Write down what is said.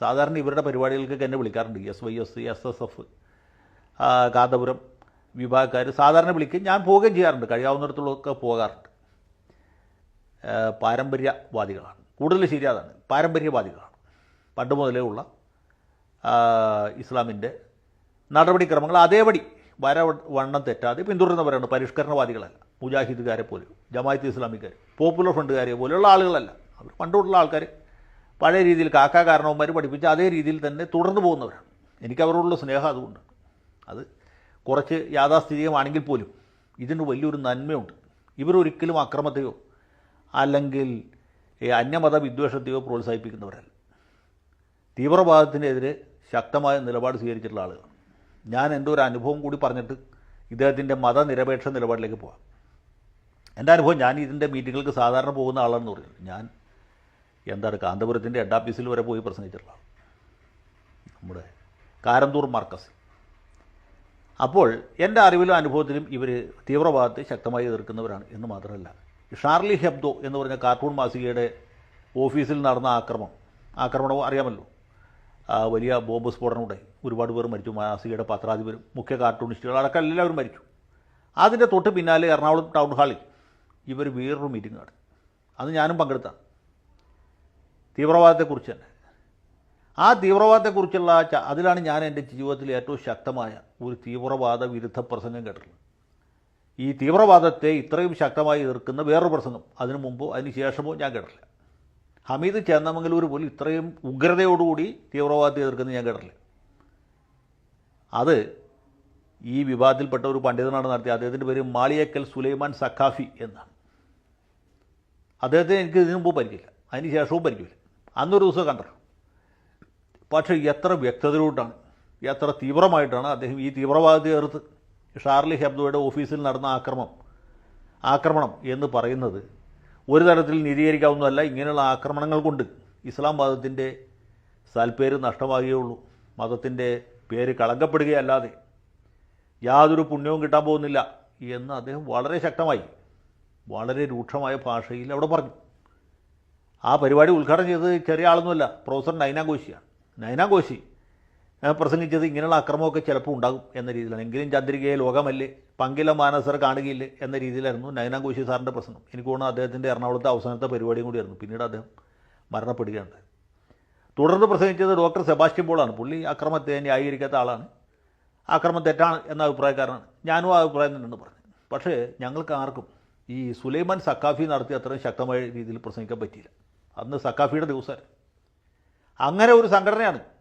സാധാരണ ഇവരുടെ പരിപാടികൾക്കൊക്കെ എന്നെ വിളിക്കാറുണ്ട്. S Y S S S F Kanthapuram വിഭാഗക്കാർ സാധാരണ വിളിക്കും. ഞാൻ പോവുകയും ചെയ്യാറുണ്ട്. കഴിയാവുന്നിടത്തോളമൊക്കെ പോകാറുണ്ട്. പാരമ്പര്യവാദികളാണ്. കൂടുതൽ ശരി അതാണ്. പാരമ്പര്യവാദികളാണ്. പണ്ട് മുതലേ ഉള്ള ഇസ്ലാമിന്റെ നടപടിക്രമങ്ങൾ. അതേപടി വര വണ്ണം തെറ്റാതെ പിന്തുടരുന്നവരാണ്. പരിഷ്കരണവാദികളല്ല. മുജാഹിദുകാരെ പോലും ജമാഅത്ത് ഇസ്ലാമിക്കാർ പോപ്പുലർ ഫ്രണ്ടുകാരെ പോലെയുള്ള ആളുകളല്ല. അവർ പണ്ടുള്ള ആൾക്കാർ പഴയ രീതിയിൽ കാക്കാ കാരണവന്മാർ പഠിപ്പിച്ച അതേ രീതിയിൽ തന്നെ തുടർന്നു പോകുന്നവരാണ്. എനിക്ക് അവരോടുള്ള സ്നേഹം അതുകൊണ്ട്. അത് കുറച്ച് യാഥാസ്ഥിതികമാണെങ്കിൽ പോലും ഇതിന് വലിയൊരു നന്മയുണ്ട്. ഇവരൊരിക്കലും അക്രമത്തെയോ അല്ലെങ്കിൽ അന്യമത വിദ്വേഷത്തെയോ പ്രോത്സാഹിപ്പിക്കുന്നവരല്ല. തീവ്രവാദത്തിനെതിരെ ശക്തമായ നിലപാട് സ്വീകരിച്ചിട്ടുള്ള ആളുകൾ ഞാൻ എന്റെ ഒരു അനുഭവം കൂടി പറഞ്ഞിട്ട് ഇദ്ദേഹത്തിന്റെ മതനിരപേക്ഷ നിലപാടിലേക്ക് പോകാം എന്റെ അനുഭവം ഞാൻ ഇതിന്റെ മീറ്റിങ്ങുകൾക്ക് സാധാരണ പോകുന്ന ആളാണെന്ന് പറയുന്നത് ഞാൻ എന്താണ് കാന്തപുരത്തിന്റെ ഹെഡ് ഓഫീസിൽ വരെ പോയി പ്രസംഗിച്ചിട്ടുള്ള നമ്മുടെ കാരന്തൂർ മാർക്കസ്. അപ്പോൾ എന്റെ അറിവിലും അനുഭവത്തിലും ഇവർ തീവ്രവാദത്തെ ശക്തമായി എതിർക്കുന്നവരാണ് എന്ന് മാത്രമല്ല ഷാർലി ഹെബ്ദോ എന്ന് പറഞ്ഞ കാർട്ടൂൺ മാസികയുടെ ഓഫീസിൽ നടന്ന ആക്രമണം ആക്രമണം അറിയാമല്ലോ. വലിയ ബോംബ് സ്ഫോടനം ഉണ്ടായി ഒരുപാട് പേർ മരിച്ചു. മാസികയുടെ പത്രാധിപരും മുഖ്യ കാർട്ടൂണിസ്റ്റുകൾ അടക്കം എല്ലാവരും മരിച്ചു. അതിന്റെ തൊട്ട് പിന്നാലെ എറണാകുളം ടൗൺ ഹാളിൽ ഇവർ വേറൊരു മീറ്റിംഗ് നടത്തി അത് ഞാനും പങ്കെടുത്താണ്. തീവ്രവാദത്തെക്കുറിച്ച് തന്നെ. ആ തീവ്രവാദത്തെക്കുറിച്ചുള്ള അതിലാണ് ഞാൻ എന്റെ ജീവിതത്തിൽ ഏറ്റവും ശക്തമായ ഒരു തീവ്രവാദ വിരുദ്ധ പ്രസംഗം കേട്ടിട്ടുള്ളത്. ഈ തീവ്രവാദത്തെ ഇത്രയും ശക്തമായി എതിർക്കുന്ന വേറൊരു പ്രസംഗം അതിനു മുമ്പോ അതിന് ശേഷമോ ഞാൻ കേട്ടില്ല ഹമീദ് ചേന്നമംഗലൂർ പോലും ഇത്രയും ഉഗ്രതയോടുകൂടി തീവ്രവാദത്തെ എതിർക്കുന്നത് ഞാൻ കേട്ടില്ല അത് ഈ വിവാദത്തിൽപ്പെട്ട ഒരു പണ്ഡിതനാണ് നടത്തിയത് അദ്ദേഹത്തിന്റെ പേര് മാളിയക്കൽ സുലൈമാൻ സഖാഫി എന്നാണ്. അദ്ദേഹത്തെ എനിക്ക് ഇതിനു മുമ്പ് പരിചയമില്ല. അതിന് ശേഷവും പരിചയമില്ല. അന്നൊരു ദിവസം കണ്ടു. പക്ഷേ എത്ര വ്യക്തതയോട്ടാണ് എത്ര തീവ്രമായിട്ടാണ് അദ്ദേഹം ഈ തീവ്രവാദി എതിർത്ത് ഷാർലി ഹെബ്ദോയുടെ ഓഫീസിൽ നടന്ന ആക്രമം ആക്രമണം എന്ന് പറയുന്നത് ഒരു തരത്തിൽ നിരീകരിക്കാവുന്നതല്ല ഇങ്ങനെയുള്ള ആക്രമണങ്ങൾ കൊണ്ട് ഇസ്ലാം മതത്തിന്റെ സൽപ്പേര് നഷ്ടമാകുകയുള്ളൂ മതത്തിന്റെ പേര് കളങ്കപ്പെടുകയല്ലാതെ യാതൊരു പുണ്യവും കിട്ടാൻ പോകുന്നില്ല എന്ന് അദ്ദേഹം വളരെ ശക്തമായി വളരെ രൂക്ഷമായ ഭാഷയിൽ അവിടെ പറഞ്ഞു. ആ പരിപാടി ഉദ്ഘാടനം ചെയ്തത് ചെറിയ ആളൊന്നുമല്ല പ്രൊഫസർ നൈനാ കോശിയാണ്. നൈനാ കോശി പ്രസംഗിച്ചത് ഇങ്ങനെയുള്ള അക്രമമൊക്കെ ചിലപ്പോൾ ഉണ്ടാകും എന്ന രീതിയിലാണ്. എങ്കിലും ചന്ദ്രികയെ ലോകമല്ലേ പങ്കില മാനസർ കാണുകയില്ല എന്ന രീതിയിലായിരുന്നു നൈനാ കോശി സാറിന്റെ പ്രസംഗം. എനിക്ക് തോന്നുന്നു അദ്ദേഹത്തിന്റെ എറണാകുളത്തെ അവസാനത്തെ പരിപാടിയും കൂടിയായിരുന്നു. പിന്നീട് അദ്ദേഹം മരണപ്പെടുകയാണ് തുടർന്ന് പ്രസംഗിച്ചത് ഡോക്ടർ സെബാസ്റ്റ്യൻ പോളാണ്. പുള്ളി അക്രമത്തെ ന്യായീകരിക്കാത്ത ആളാണ്. അക്രമം തെറ്റാണ് എന്ന അഭിപ്രായക്കാരനാണ്. ഞാനും ആ അഭിപ്രായം തന്നെയാണ് പറഞ്ഞത്. പക്ഷേ ഞങ്ങൾക്ക് ആർക്കും ഈ സുലൈമാൻ സക്കാഫി നടത്തിയ അത്രയും ശക്തമായ രീതിയിൽ പ്രസംഗിക്കാൻ പറ്റിയില്ല. അന്ന് സക്കാഫിയുടെ ദിവസമായിരുന്നു. അങ്ങനെ ഒരു സംഘടനയാണ്